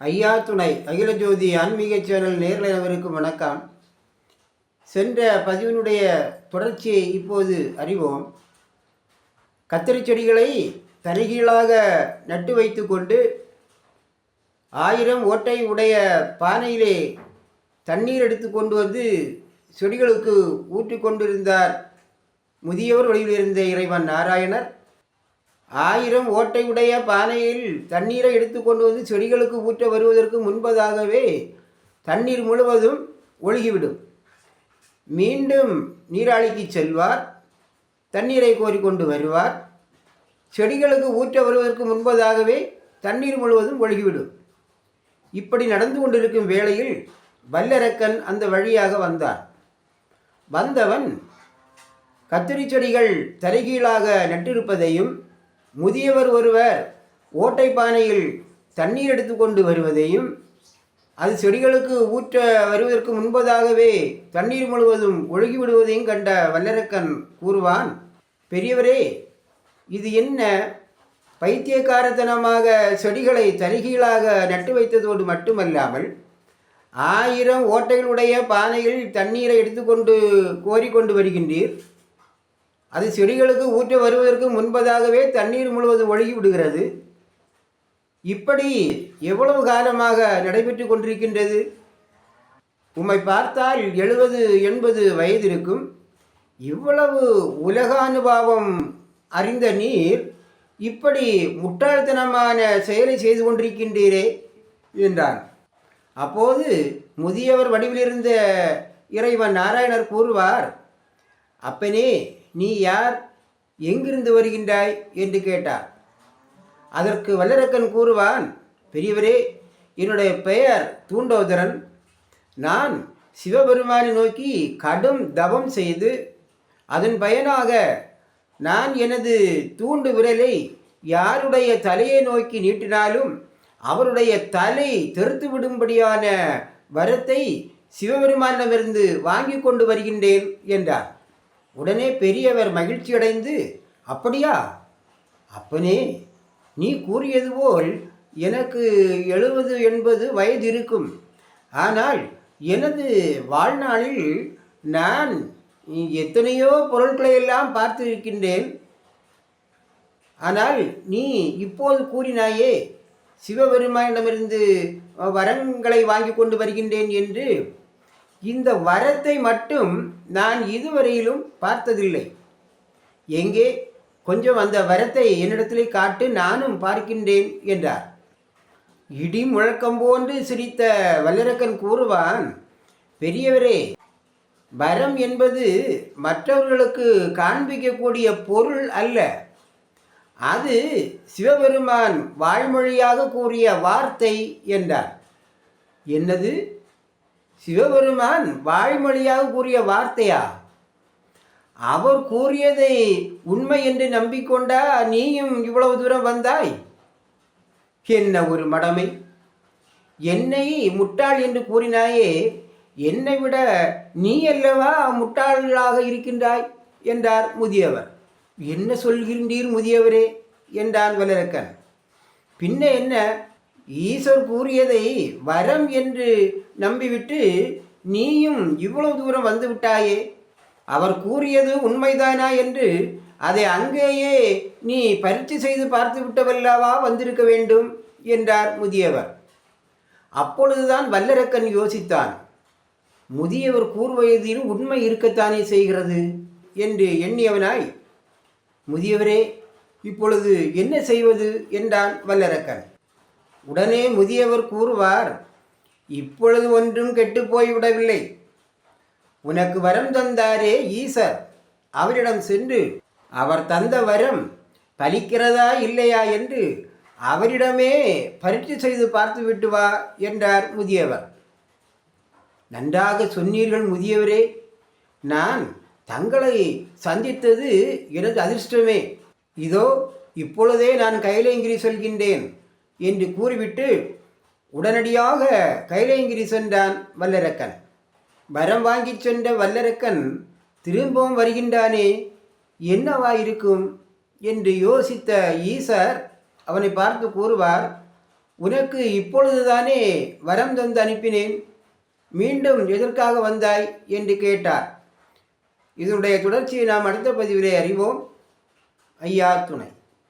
ஐயா துணை அகில ஜோதி ஆன்மீக சேனல் நேரில் அனைவருக்கும் வணக்கம். சென்ற பதிவினுடைய தொடர்ச்சியை இப்போது அறிவோம். கத்திரி செடிகளை தருகீழாக நட்டு வைத்துக்கொண்டு ஆயிரம் ஓட்டை உடைய பானையிலே தண்ணீர் எடுத்து கொண்டு வந்து செடிகளுக்கு ஊற்றி கொண்டிருந்தார். முதியவர் வழியில் இருந்த இறைவன் நாராயணர். ஆயிரம் ஓட்டை உடைய பானையில் தண்ணீரை எடுத்து கொண்டு வந்து செடிகளுக்கு ஊற்ற வருவதற்கு முன்பதாகவே தண்ணீர் முழுவதும் ஒழுகிவிடும். மீண்டும் நீராளிக்கு செல்வார் தண்ணீரை கோரிக்கொண்டு வருவார். செடிகளுக்கு ஊற்ற வருவதற்கு முன்பதாகவே தண்ணீர் முழுவதும் ஒழுகிவிடும். இப்படி நடந்து கொண்டிருக்கும் வேளையில் வல்லரக்கன் அந்த வழியாக வந்தான் வந்தவன் கத்திரி செடிகள் தலைகீழாக நட்டிருப்பதையும் முதியவர் ஒருவர் ஓட்டை பானையில் தண்ணீர் எடுத்துக்கொண்டு வருவதையும் அது செடிகளுக்கு ஊற்ற வருவதற்கு முன்பதாகவே தண்ணீர் முழுவதும் ஒழுகி விடுவதையும் கண்ட வல்லரக்கன் கூறுவான் பெரியவரே இது என்ன? பைத்தியக்காரத்தனமாக செடிகளை தருகீழாக நட்டு வைத்ததோடு மட்டுமல்லாமல் ஆயிரம் ஓட்டைகளுடைய பானையில் தண்ணீரை எடுத்துக்கொண்டு கோரிக்கொண்டு வருகின்றீர். அது செடிகளுக்கு ஊற்ற வருவதற்கு முன்பதாகவே தண்ணீர் முழுவதும் ஒழுகி விடுகிறது. இப்படி எவ்வளவு காலமாக நடைபெற்று கொண்டிருக்கின்றது? உம்மை பார்த்தால் எழுபது எண்பது வயது இருக்கும். இவ்வளவு உலகானுபாவம் அறிந்த நீர் இப்படி முட்டாள்தனமான செயலை செய்து கொண்டிருக்கின்றீரே என்றான். அப்போது முதியவர் வடிவிலிருந்த இறைவன் நாராயணர் கூறுவார் அப்பனே நீ யார்? எங்கிருந்து வருகின்றாய்? என்று கேட்டார். அதற்கு வல்லரக்கன் கூறுவான் பெரியவரே என்னுடைய பெயர் தூண்டோதரன். நான் சிவபெருமானை நோக்கி கடும் தவம் செய்து அதன் பயனாக நான் எனது தூண்டு விரலை யாருடைய தலையை நோக்கி நீட்டினாலும் அவருடைய தலை தெறுத்து விடும்படியான வரத்தை சிவபெருமானிடமிருந்து வாங்கி கொண்டு வருகின்றேன் என்றார். உடனே பெரியவர் மகிழ்ச்சியடைந்து அப்படியா? அப்பனே நீ கூறியது போல் எனக்கு எழுபது எண்பது வயது இருக்கும். ஆனால் எனது வாழ்நாளில் நான் எத்தனையோ பொருட்களை எல்லாம் பார்த்து இருக்கின்றேன் ஆனால் நீ இப்போது கூறினாயே சிவபெருமானிடமிருந்து வரங்களை வாங்கி கொண்டு வருகின்றேன் என்று இந்த வரத்தை மட்டும் நான் இதுவரையிலும் பார்த்ததில்லை. எங்கே? கொஞ்சம் அந்த வரத்தை என்னிடத்திலே காட்டு நானும் பார்க்கின்றேன் என்றார். இடி முழக்கம் போன்று சிரித்த வல்லரக்கன் கூறுவான் பெரியவரே வரம் என்பது மற்றவர்களுக்கு காண்பிக்கக்கூடிய பொருள் அல்ல. அது சிவபெருமான் வாய்மொழியாக கூறிய வார்த்தை என்றார். என்னது? சிவபெருமான் வாய்மொழியாக கூறிய வார்த்தையா? அவர் கூறியதை உண்மை என்று நம்பிக்கொண்டா நீயும் இவ்வளவு தூரம் வந்தாய்? என்ன ஒரு மடமை? என்னை முட்டாள் என்று கூறினாயே என்னை விட நீ அல்லவா முட்டாளாக இருக்கின்றாய்? என்றார் முதியவர். என்ன சொல்கின்றீர் முதியவரே? என்றான் வல்லரக்கன். பின்ன என்ன? ஈஸ்வர் கூறியதை வரம் என்று நம்பிவிட்டு நீயும் இவ்வளவு தூரம் வந்து விட்டாயே? அவர் கூறியது உண்மைதானா என்று அதை அங்கேயே நீ பரீட்சை செய்து பார்த்து விட்டவல்லவா வந்திருக்க வேண்டும் என்றார் முதியவர். அப்பொழுதுதான் வல்லரக்கன் யோசித்தான். முதியவர் கூறுவதில் உண்மை இருக்கத்தானே செய்கிறது என்று எண்ணியவனாய் முதியவரே இப்பொழுது என்ன செய்வது? என்றான் வல்லரக்கன். உடனே முதியவர் கூறுவார் இப்பொழுது ஒன்றும் கெட்டு விடவில்லை உனக்கு வரம் தந்தாரே ஈசர். அவரிடம் சென்று அவர் தந்த வரம் பலிக்கிறதா இல்லையா என்று அவரிடமே பரீட்சை செய்து பார்த்து விட்டு வா என்றார் முதியவர். நன்றாக சொன்னீர்கள் முதியவரே. நான் தங்களை சந்தித்தது எனது அதிர்ஷ்டமே. இதோ இப்பொழுதே நான் கைலேங்கிரி சொல்கின்றேன். என்று கூறிவிட்டு உடனடியாக கைலங்கிரி சென்றான் வல்லரக்கன். வரம் வாங்கி சென்ற வல்லரக்கன் திரும்பவும் வருகின்றானே என்னவா இருக்கும் என்று யோசித்த ஈசர் அவனை பார்த்து கூறுவார் உனக்கு இப்பொழுதுதானே வரம் தந்து அனுப்பினேன் மீண்டும் எதற்காக வந்தாய்? என்று கேட்டார். இதனுடைய தொடர்ச்சியை நாம் அடுத்த பதிவிலே அறிவோம். ஐயா துணை.